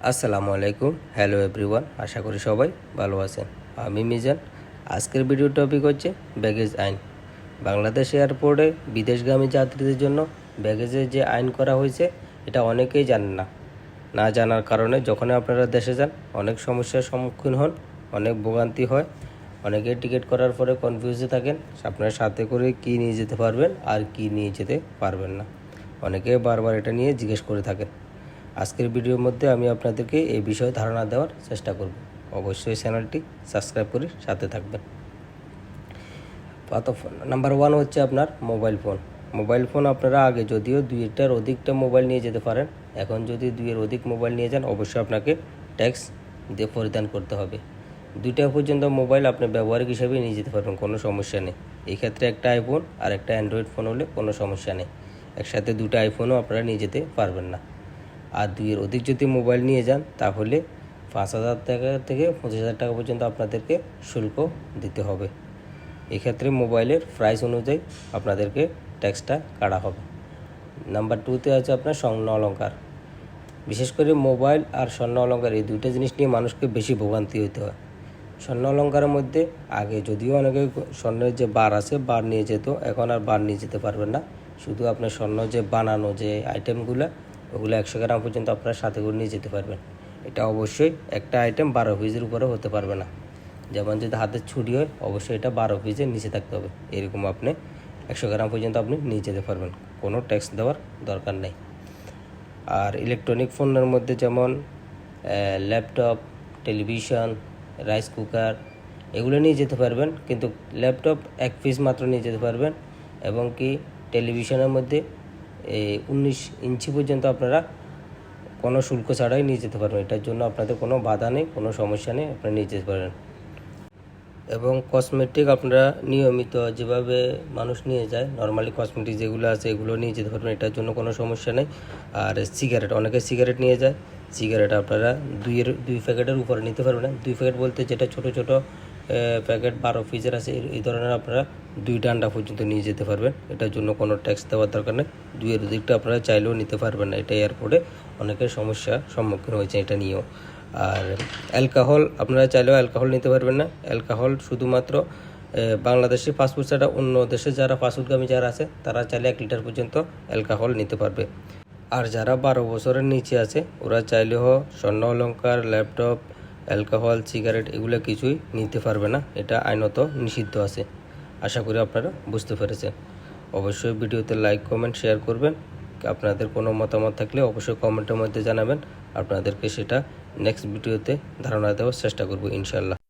আসসালামু আলাইকুম। Hello everyone আশা করি সবাই ভালো আছেন। আমি মিজান। আজকের ভিডিও টপিক হচ্ছে ব্যাগেজ আইন। বাংলাদেশ এয়ারপোর্টে বিদেশগামী যাত্রীদের জন্য ব্যাগেজের যে আইন করা হয়েছে, এটা অনেকেই জানেন না। না জানার কারণে যখন আপনারা দেশে যান, অনেক সমস্যার সম্মুখীন হন, অনেক ভোগান্তি হয়, অনেকে টিকিট করার পরে কনফিউজে থাকেন আপনার সাথে করে কি নিয়ে যেতে পারবেন আর কি নিয়ে যেতে পারবেন না। অনেকে বারবার এটা নিয়ে জিজ্ঞেস করে থাকেন। আজকের ভিডিওর মধ্যে আমি আপনাদেরকে এই বিষয়ে ধারণা দেওয়ার চেষ্টা করব। অবশ্যই চ্যানেলটি সাবস্ক্রাইব করে সাথে থাকবেন। নাম্বার ওয়ান হচ্ছে আপনার মোবাইল ফোন। মোবাইল ফোন আপনারা আগে যদিও দুইটার অধিকটা মোবাইল নিয়ে যেতে পারেন, এখন যদি দুইয়ের অধিক মোবাইল নিয়ে যান, অবশ্যই আপনাকে ট্যাক্স দিয়ে পরিধান করতে হবে। দুইটা পর্যন্ত মোবাইল আপনি ব্যবহারিক হিসাবে নিয়ে যেতে পারবেন, কোনো সমস্যা নেই। এই ক্ষেত্রে একটা আইফোন আর একটা অ্যান্ড্রয়েড ফোন হলে কোনো সমস্যা নেই। একসাথে দুটো আইফোনও আপনারা নিয়ে যেতে পারবেন না। আর দুইয়ের অধিক যদি মোবাইল নিয়ে যান, তাহলে পাঁচ হাজার টাকা থেকে পঁচিশ হাজার টাকা পর্যন্ত আপনাদেরকে শুল্ক দিতে হবে। এক্ষেত্রে মোবাইলের প্রাইস অনুযায়ী আপনাদেরকে ট্যাক্সটা কাটা হবে। নাম্বার টুতে আছে আপনার স্বর্ণ অলঙ্কার বিশেষ করে মোবাইল আর স্বর্ণ অলঙ্কার এই দুইটা জিনিস নিয়ে মানুষকে বেশি ভোগান্তি হতে হয়। স্বর্ণ অলঙ্কারের মধ্যে আগে যদিও অনেকে স্বর্ণের যে বার আছে, বার নিয়ে যেত, এখন আর বার নিয়ে যেতে পারবেন না। শুধু আপনার স্বর্ণ যে বানানো যে আইটেমগুলো ওগুলো একশো গ্রাম পর্যন্ত আপনার সাথে করে নিয়ে যেতে পারবেন। এটা অবশ্যই একটা আইটেম বারো পিসের উপরে হতে পারবে না। যেমন যদি হাতের ছুরি হয়, অবশ্যই এটা বারো পিসের নিচে থাকতে হবে। এরকম আপনি একশো গ্রাম পর্যন্ত আপনি নিয়ে যেতে পারবেন। কোনো ট্যাক্স দেওয়ার দরকার নেই। আর ইলেকট্রনিক ফোনের মধ্যে যেমন ল্যাপটপ টেলিভিশন রাইস কুকার এগুলো নিয়ে যেতে পারবেন। কিন্তু ল্যাপটপ এক পিস মাত্র নিয়ে যেতে পারবেন। এবং কি টেলিভিশনের মধ্যে উনিশ ইঞ্চি পর্যন্ত আপনারা কোনো শুল্ক ছাড়াই নিয়ে যেতে পারবেন। এটার জন্য আপনাদের কোনো বাধা নেই, কোনো সমস্যা নেই, আপনারা নিয়ে যেতে পারেন এবং কসমেটিক আপনারা নিয়মিত যেভাবে মানুষ নিয়ে যায় নর্মালি কসমেটিক যেগুলো আছে এগুলো নিয়ে যেতে পারবেন, এটার জন্য কোনো সমস্যা নেই। আর সিগারেট অনেকে সিগারেট নিয়ে যায় সিগারেট আপনারা দুইয়ের, দুই প্যাকেটের উপরে নিতে পারবেন না। দুই প্যাকেট বলতে যেটা ছোট ছোট প্যাকেট বারো পিসের আছে। এই- ধরনের আপনারা দুই ডান্ডা পর্যন্ত নিয়ে যেতে পারবেন। এটার জন্য কোনো ট্যাক্স দেওয়ার দরকার নেই। দুইয়ের দিকটা আপনারা চাইলেও নিতে পারবেন না। এটা এয়ারপোর্টে অনেকের সমস্যার সম্মুখীন হয়েছে এটা নিয়েও। আর অ্যালকোহল আপনারা চাইলেও অ্যালকোহল নিতে পারবেন না। অ্যালকোহল শুধুমাত্র বাংলাদেশি পাসপোর্ট ছাড়া অন্য দেশে যারা পাসপোর্টগামী যারা আছে, তারা চাইলে এক লিটার পর্যন্ত অ্যালকোহল নিতে পারবে। আর যারা বারো বছরের নিচে আছে, ওরা চাইলেও স্বর্ণ অলঙ্কার ল্যাপটপ অ্যালকোহল, সিগারেট এগুলো কিছুই নিতে পারবে না। এটা আইনত নিষিদ্ধ আছে। আশা করি আপনারা বুঝতে পেরেছেন। অবশ্যই ভিডিওতে লাইক, কমেন্ট, শেয়ার করবেন। আপনাদের কোনো মতামত থাকলে অবশ্যই কমেন্টের মধ্যে জানাবেন। আপনাদেরকে সেটা নেক্সট ভিডিওতে ধারণা দেওয়ার চেষ্টা করব ইনশাল্লাহ